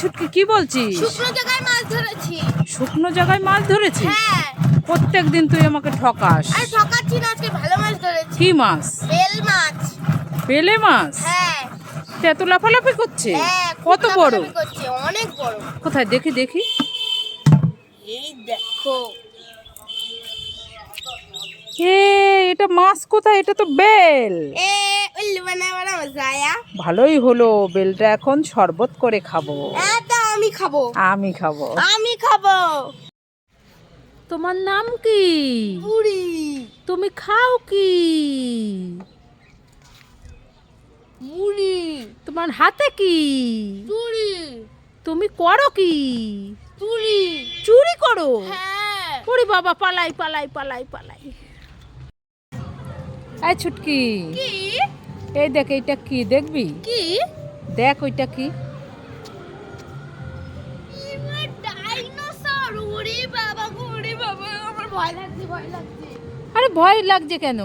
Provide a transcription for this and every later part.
ছুটকি কি বলছিস? শুকনো জায়গায় মাছ ধরেছি। শুকনো জায়গায় মাছ ধরেছিস? হ্যাঁ। প্রত্যেক দিন তুই আমাকে ঠকাস। আর ঠকাচ্ছি না আজকে ভালো মাছ ধরেছি। কি মাছ? বেল মাছ। পেলে মাছ? হ্যাঁ। এত লাফালাফি করছে? হ্যাঁ কত বড়? অনেক বড়। কোথায়? দেখি দেখি। এই দেখো। এ এটা মাছ কোথায়? এটা তো বেল। এ ভালোই হলো বেলটা এখন শরবত করে খাব। এটা আমি খাব। আমি খাব। আমি খাব। তোমার নাম কি? পুরি। তুমি খাও কি? মুড়ি। তোমার হাতে কি? চুড়ি। তুমি করো কি? চুড়ি। চুরি করো? হ্যাঁ। ওরে বাবা পালাই পালাই পালাই পালাই। এই ছুটকি। কি? এই দেখ এইটা কি দেখবি? কি? দেখ ওইটা কি? আরে ভয় লাগছে কেন?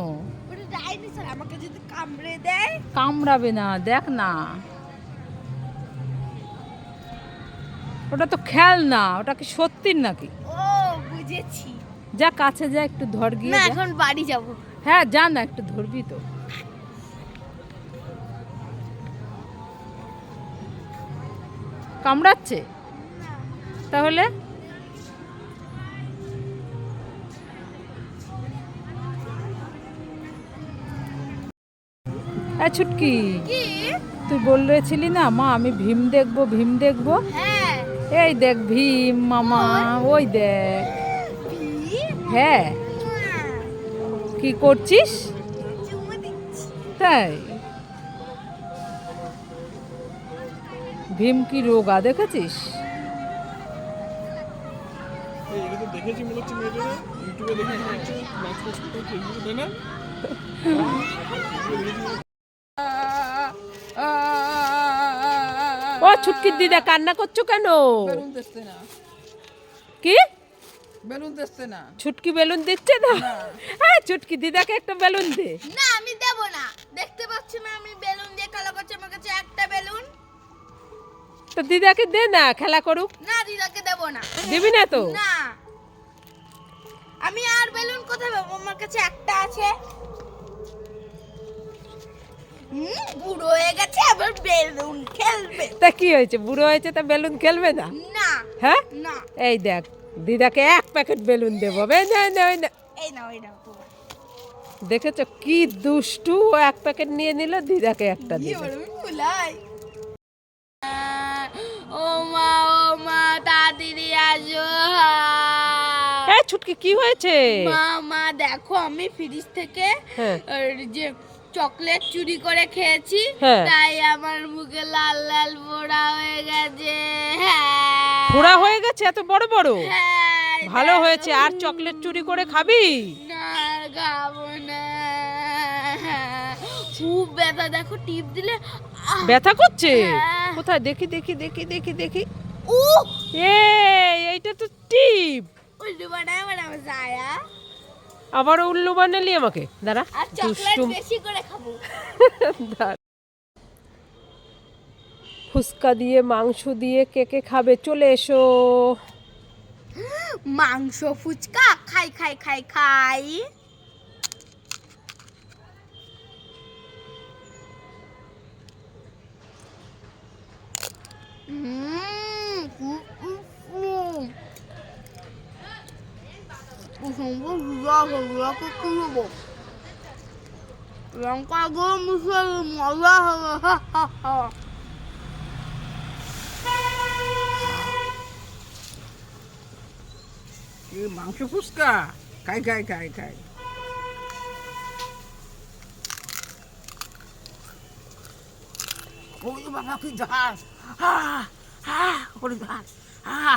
আমাকে যদি কামড়ে দেয়? কামড়াবে না দেখ না। ওটা তো খেল না ওটা কি সত্যির নাকি? ও বুঝেছি। যা কাছে যা একটু ধর গিয়ে এখন বাড়ি যাব। হ্যাঁ যা না একটু ধরবি তো। কামড়াচ্ছে? তাহলে? ছুটকি তুই বললেছিলি না? মা আমি ভীম দেখব ভীম দেখব। হ্যাঁ। এই দেখ ভীম মামা ওই দেখ। হ্যাঁ। কি করছিস? তাই? কোথাও ফেসবুকে তাই না? ও ছুটকির দিদা কান্না করছ কেন? বেলুন না। কি? বেলুন দিচ্ছে না। ছুটকি বেলুন দিচ্ছে না। হ্যাঁ ছুটকি দিদাকে একটা বেলুন দে। না আমি তো দিদাকে দে না খেলা করুক। না দিদাকে দেব না। দিবি না তো? না। আমি আর বেলুন কোথায় পাবো? আমার কাছে একটা আছে। বুড়ো হয়ে গেছে আবার বেলুন খেলবে। তা কি হয়েছে? বুড়ো হয়েছে তা বেলুন খেলবে না? না হ্যাঁ? না। এই দেখ দিদাকে এক প্যাকেট বেলুন দেবো। বে না না না। এই নাও এই নাও দেখেছ কি দুষ্টু? ও এক প্যাকেট নিয়ে নিল দিদাকে একটা দিল। হ্যাঁ কি হয়েছে? মা মা দেখো আমি ফ্রিজ থেকে হ্যাঁ। আর যে চকলেট চুরি করে খেয়েছি হ্যাঁ। তাই আমার মুখে লাল লাল পোড়া হয়ে গেছে। হ্যাঁ। ফোড়া হয়ে গেছে? এত বড় বড়? হ্যাঁ ভালো হয়েছে। আর চকলেট চুরি করে খাবি? না খাব না। খুব ব্যথা দেখো টিপ দিলে ব্যথা করছে? হ্যাঁ। কোথায়? দেখি দেখি দেখি দেখি দেখি। উ এই আবার উল্লু বানালি আমাকে? দাঁড়া আর চকলেট বেশি করে খাব। ফুচকা দিয়ে মাংস দিয়ে কে কে খাবে চলে এসো। মাংস ফুচকা খাই খাই খাই খাই। উম, লঙ্কা গুঁড়ো মিশিয়ে মজা এই মাংস ফুচকা খাই খাই খাই খাই ওই বাবা কি ঝাল হা হা ওরে ঝাল হা